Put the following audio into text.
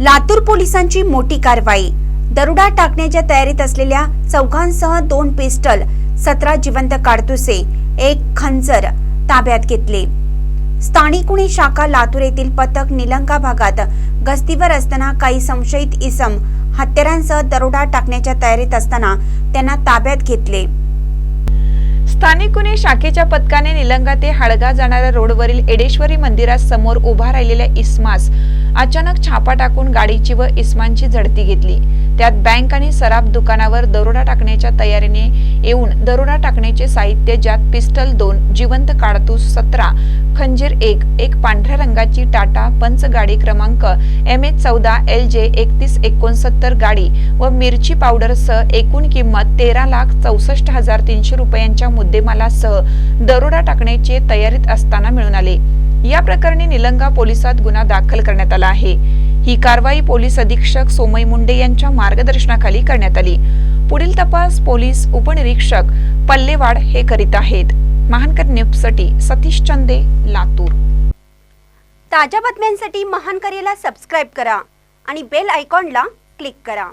लातूर पोलिसांची मोठी कारवाई. दरोडा टाकण्याच्या तयारीत असलेल्या चौघांसह दोन पिस्टल सतरा जिवंत काडतुसे एक खंजर ताब्यात घेतले. स्थानिक गुन्हे शाखा लातूर येथील पथक निलंगा भागात गस्तीवर असताना काही संशयित इसम हत्यारांसह दरोडा टाकण्याच्या तयारीत असताना त्यांना ताब्यात घेतले. स्थानिक गुन्हे शाखेच्या पथकाने निलंगा ते हाडगा जाणाऱ्या रोडवरील एडेश्वरी मंदिरासमोर उभा राहिलेल्या इस्मास अचानक छापा टाकून गाडीची व इस्मांची झडती घेतली. त्यात बँक आणि सराफ दुकानावर दरोडा टाकण्याच्या तयारीने येऊन दरोडा टाकण्याचे साहित्य ज्यात पिस्टल दोन जिवंत काडतूस सतरा खंजीर एक एक पांढऱ्या रंगाची टाटा पंच गाडी क्रमांक एम एच चौदा एल जे एकतीस एकोणसत्तर गाडी व मिरची पावडरसह एकूण किंमत तेरा लाख चौसष्ट हजार तीनशे रुपयांच्या मुद्देमालासह दरोडा टाकण्याचे तयारीत असताना मिळून आले. या प्रकरणी निलंगा पोलिसात गुन्हा दाखल करण्यात आला आहे. ही कारवाई पोलीस अधीक्षक सोमय मुंडे यांच्या मार्गदर्शनाखाली करण्यात आली. पुढील तपास पोलीस उपनिरीक्षक पल्लेवाड हे करीत आहेत. महानकर न्यूजसाठी सतीश चंदे लातूर. ताज्या बातम्यांसाठी महानकरेला सबस्क्राईब करा आणि बेल आयकॉनला क्लिक करा.